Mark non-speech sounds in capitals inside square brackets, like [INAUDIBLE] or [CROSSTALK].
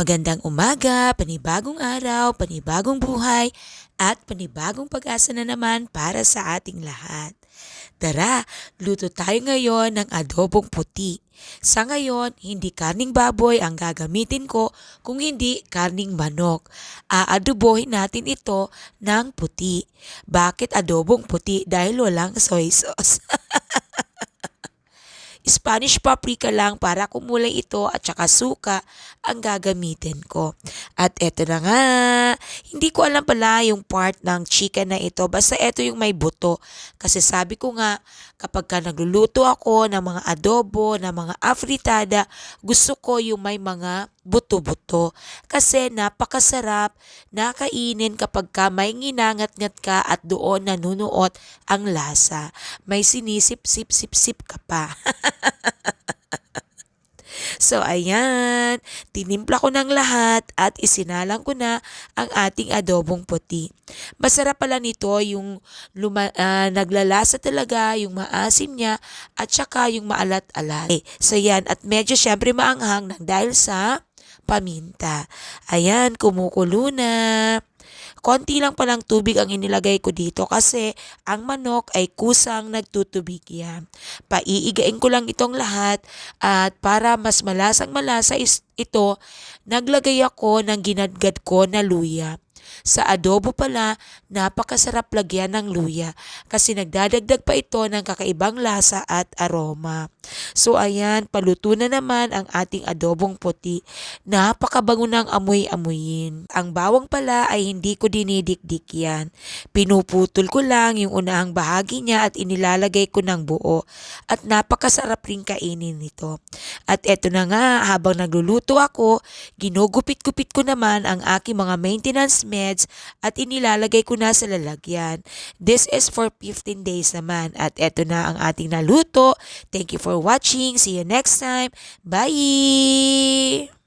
Magandang umaga, panibagong araw, panibagong buhay, at panibagong pag-asa na naman para sa ating lahat. Tara, luto tayo ngayon ng adobong puti. Sa ngayon, hindi karning baboy ang gagamitin ko, kung hindi karning manok. Aadobohin natin ito ng puti. Bakit adobong puti? Dahil walang soy sauce. [LAUGHS] Spanish paprika lang para kumulay ito at saka suka ang gagamitin ko. At eto na nga, hindi ko alam pala yung part ng chicken na ito. Basta eto yung may buto. Kasi sabi ko nga, kapag ka nagluluto ako ng mga adobo, ng mga afritada, gusto ko yung may mga buto-buto. Kasi napakasarap na kainin kapag ka may nginangat-ngat ka at doon nanunuot ang lasa. May sinisip-sip-sip-sip ka pa. [LAUGHS] So ayan, tinimpla ko ng lahat at isinalang ko na ang ating adobong puti. Masarap pala nito yung luma, ah, naglalasa talaga, yung maasim niya at saka yung maalat-alat. Eh, So yan, at medyo syempre maanghang ng dahil sa paminta. Ayan, kumukulo na. Konti lang palang tubig ang inilagay ko dito kasi ang manok ay kusang nagtutubig yan. Paiigain ko lang itong lahat at para mas malasang malasa is ito, naglagay ako ng ginadgad ko na luya. Sa adobo pala, napakasarap lagyan ng luya kasi nagdadagdag pa ito ng kakaibang lasa at aroma. So ayan, paluto na naman ang ating adobong puti. Napakabango ng amoy-amoyin. Ang bawang pala ay hindi ko dinidikdik yan. Pinuputol ko lang yung unahang bahagi niya at inilalagay ko ng buo. At napakasarap rin kainin nito. At eto na nga, habang nagluluto ako, ginugupit-gupit ko naman ang aking mga maintenance meds at inilalagay ko na sa lalagyan. This is for 15 days naman. At eto na ang ating naluto. Thank you for watching. See you next time. Bye!